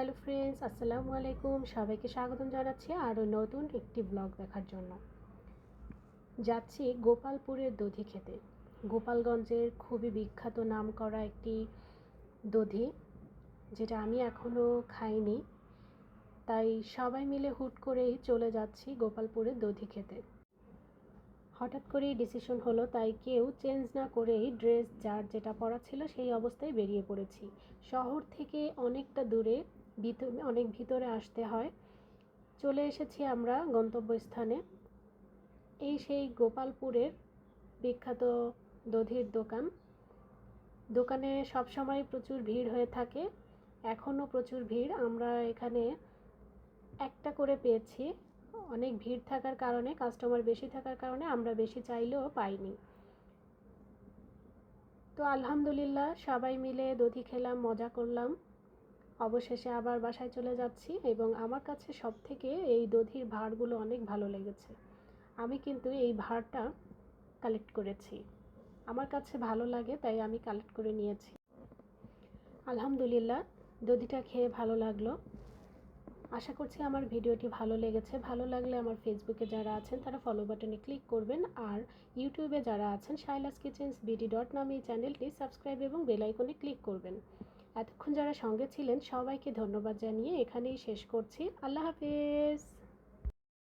Hello friends, আসসালামু আলাইকুম। সবাইকে স্বাগতম জানাচ্ছি আরও নতুন একটি ব্লগ দেখার জন্য। যাচ্ছি গোপালপুরের দধি খেতে। গোপালগঞ্জের খুবই বিখ্যাত নাম করা একটি দধি, যেটা আমি এখনও খাইনি। তাই সবাই মিলে হুট করেই চলে যাচ্ছি গোপালপুরের দধি খেতে। হঠাৎ করেই ডিসিশন হলো, তাই কেউ চেঞ্জ না করেই ড্রেস যার যেটা পরা ছিল সেই অবস্থায় বেরিয়ে পড়েছি। শহর থেকে অনেকটা দূরে ভিতরে অনেক ভিতরে আসতে হয়। চলে এসেছি আমরা গন্তব্যস্থানে। এই সেই গোপালপুরের বিখ্যাত দধির দোকান। দোকানে সবসময় প্রচুর ভিড় হয়ে থাকে। এখনও প্রচুর ভিড়। আমরা এখানে একটা করে পেয়েছি। অনেক ভিড় থাকার কারণে কাস্টমার বেশি থাকার কারণে আমরা বেশি চাইলেও পাইনি। তো আলহামদুলিল্লাহ সবাই মিলে দধি খেলাম, মজা করলাম। অবশেষে আবার বাসায় চলে যাচ্ছি এবং আমার কাছে সব থেকে এই দধির ভাঁড়গুলো অনেক ভালো লেগেছে। আমি কিন্তু এই ভাঁড়টা কালেক্ট করেছি। আমার কাছে ভালো লাগে, তাই আমি কালেক্ট করে নিয়েছি। আলহামদুলিল্লাহ, দধিটা খেয়ে ভালো লাগল। আশা করছি আমার ভিডিওটি ভালো লেগেছে। ভালো লাগলে আমার ফেসবুকে যারা আছেন, তারা ফলো বাটনে ক্লিক করবেন। আর ইউটিউবে যারা আছেন শাইলাস কিচেন্স বিডি ডট নামে এই চ্যানেলটি সাবস্ক্রাইব এবং বেল আইকনে ক্লিক করবেন। যারা সঙ্গে ছিলেন সবাইকে ধন্যবাদ জানিয়ে এখানেই শেষ করছি। আল্লাহ হাফেজ।